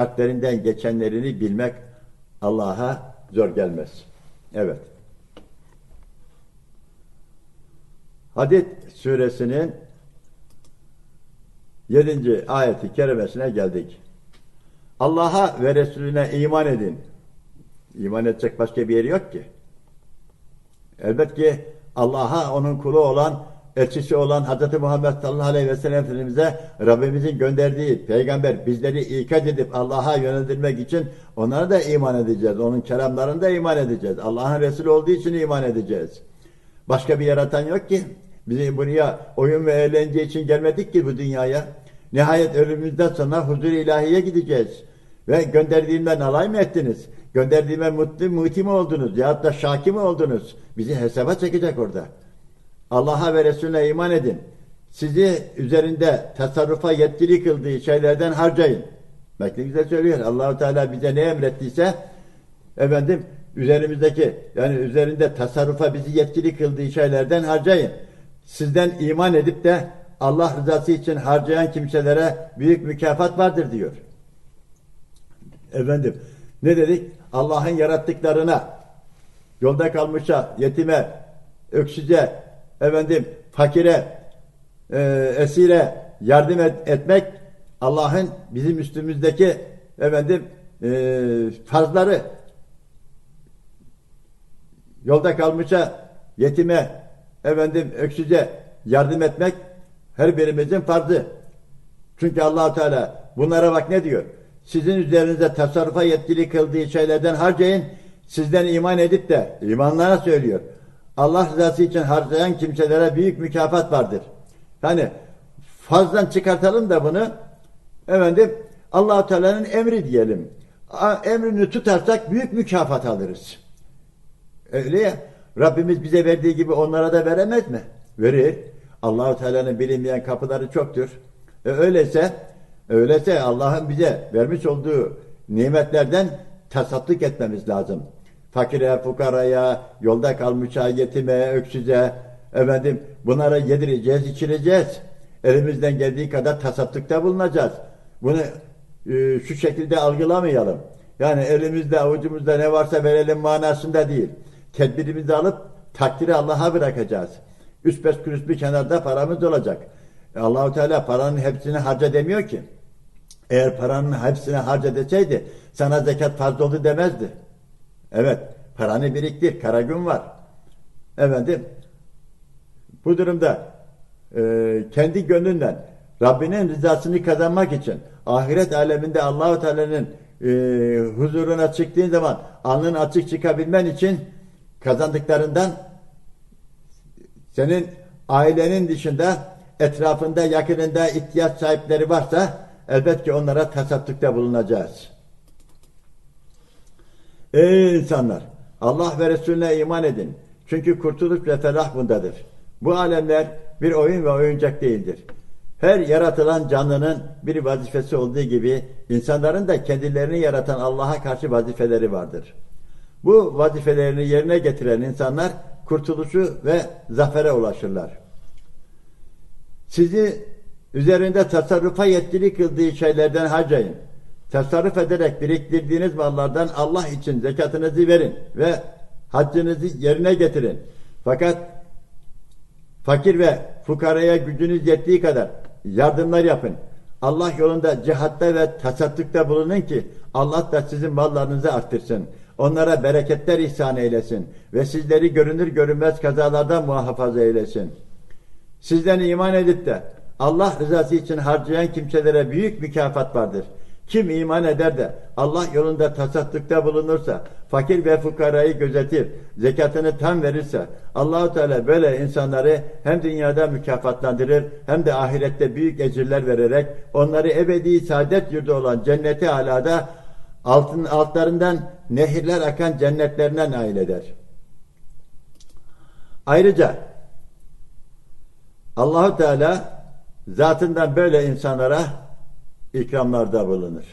Kalplerinden geçenlerini bilmek Allah'a zor gelmez. Evet. Hadid suresinin 7. ayeti kerimesine geldik. Allah'a ve Resulüne iman edin. İman edecek başka bir yeri yok ki. Elbet ki Allah'a onun kulu olan, elçisi olan Hz. Muhammed sallallahu aleyhi ve sellem Efendimiz'e Rabbimizin gönderdiği peygamber bizleri ikaz edip Allah'a yöneldirmek için onlara da iman edeceğiz. Onun kelamlarına da iman edeceğiz. Allah'ın Resulü olduğu için iman edeceğiz. Başka bir yaratan yok ki. Bizi buraya oyun ve eğlence için gelmedik ki bu dünyaya. Nihayet ölümümüzden sonra huzur ilahiye gideceğiz. Ve gönderdiğimden alay mı ettiniz? Gönderdiğime mutlu muti mi oldunuz? Yahut da şaki mi oldunuz? Bizi hesaba çekecek orada. Allah'a ve Resulüne iman edin. Sizi üzerinde tasarrufa yetkili kıldığı şeylerden harcayın. Bak ne güzel söylüyor. Allahu Teala bize ne emrettiyse efendim üzerimizdeki yani üzerinde tasarrufa bizi yetkili kıldığı şeylerden harcayın. Sizden iman edip de Allah rızası için harcayan kimselere büyük mükafat vardır diyor. Efendim ne dedik? Allah'ın yarattıklarına yolda kalmışa, yetime, öksüze, efendim fakire, e, esire yardım et, etmek Allah'ın bizim üstümüzdeki efendim e, farzları yolda kalmışa, yetime, efendim öksüze yardım etmek her birimizin farzı. Çünkü allah Teala bunlara bak ne diyor? Sizin üzerinize tasarrufa yetkili kıldığı şeylerden harcayın. Sizden iman edip de imanlara söylüyor. Allah rızası için harcayan kimselere büyük mükafat vardır. Yani fazlan çıkartalım da bunu efendim allah Teala'nın emri diyelim. Emrini tutarsak büyük mükafat alırız. Öyle ya. Rabbimiz bize verdiği gibi onlara da veremez mi? Verir. Allahu Teala'nın bilinmeyen kapıları çoktur. E öyleyse öyleyse Allah'ın bize vermiş olduğu nimetlerden tasadduk etmemiz lazım. Fakire, fukaraya, yolda kalmışa, yetime, öksüze, efendim bunlara yedireceğiz, içireceğiz. Elimizden geldiği kadar tasaddukta bulunacağız. Bunu e, şu şekilde algılamayalım. Yani elimizde, avucumuzda ne varsa verelim manasında değil. Tedbirimizi alıp takdiri Allah'a bırakacağız. Üç beş kuruş bir kenarda paramız olacak. E, Allahu Teala paranın hepsini harca demiyor ki. Eğer paranın hepsini harca deseydi sana zekat farz oldu demezdi. Evet, paranı biriktir, kara gün var. Efendim, bu durumda e, kendi gönlünden Rabbinin rızasını kazanmak için ahiret aleminde Allahu Teala'nın e, huzuruna çıktığın zaman alnın açık çıkabilmen için kazandıklarından senin ailenin dışında etrafında yakınında ihtiyaç sahipleri varsa elbet ki onlara tasaddukta bulunacağız. Ey insanlar! Allah ve Resulüne iman edin. Çünkü kurtuluş ve felah bundadır. Bu alemler bir oyun ve oyuncak değildir. Her yaratılan canlının bir vazifesi olduğu gibi insanların da kendilerini yaratan Allah'a karşı vazifeleri vardır. Bu vazifelerini yerine getiren insanlar kurtuluşu ve zafere ulaşırlar. Sizi üzerinde tasarrufa yetkili kıldığı şeylerden harcayın. Tasarruf ederek biriktirdiğiniz mallardan Allah için zekatınızı verin ve haccınızı yerine getirin. Fakat fakir ve fukaraya gücünüz yettiği kadar yardımlar yapın. Allah yolunda cihatta ve tasaddukta bulunun ki Allah da sizin mallarınızı arttırsın. Onlara bereketler ihsan eylesin ve sizleri görünür görünmez kazalardan muhafaza eylesin. Sizden iman edip de Allah rızası için harcayan kimselere büyük mükafat vardır. Kim iman eder de Allah yolunda tasaddukta bulunursa, fakir ve fukarayı gözetir, zekatını tam verirse, Allahu Teala böyle insanları hem dünyada mükafatlandırır hem de ahirette büyük ecirler vererek onları ebedi saadet yurdu olan cenneti alada altın altlarından nehirler akan cennetlerine nail eder. Ayrıca Allahu Teala zatından böyle insanlara ikramlarda bulunur.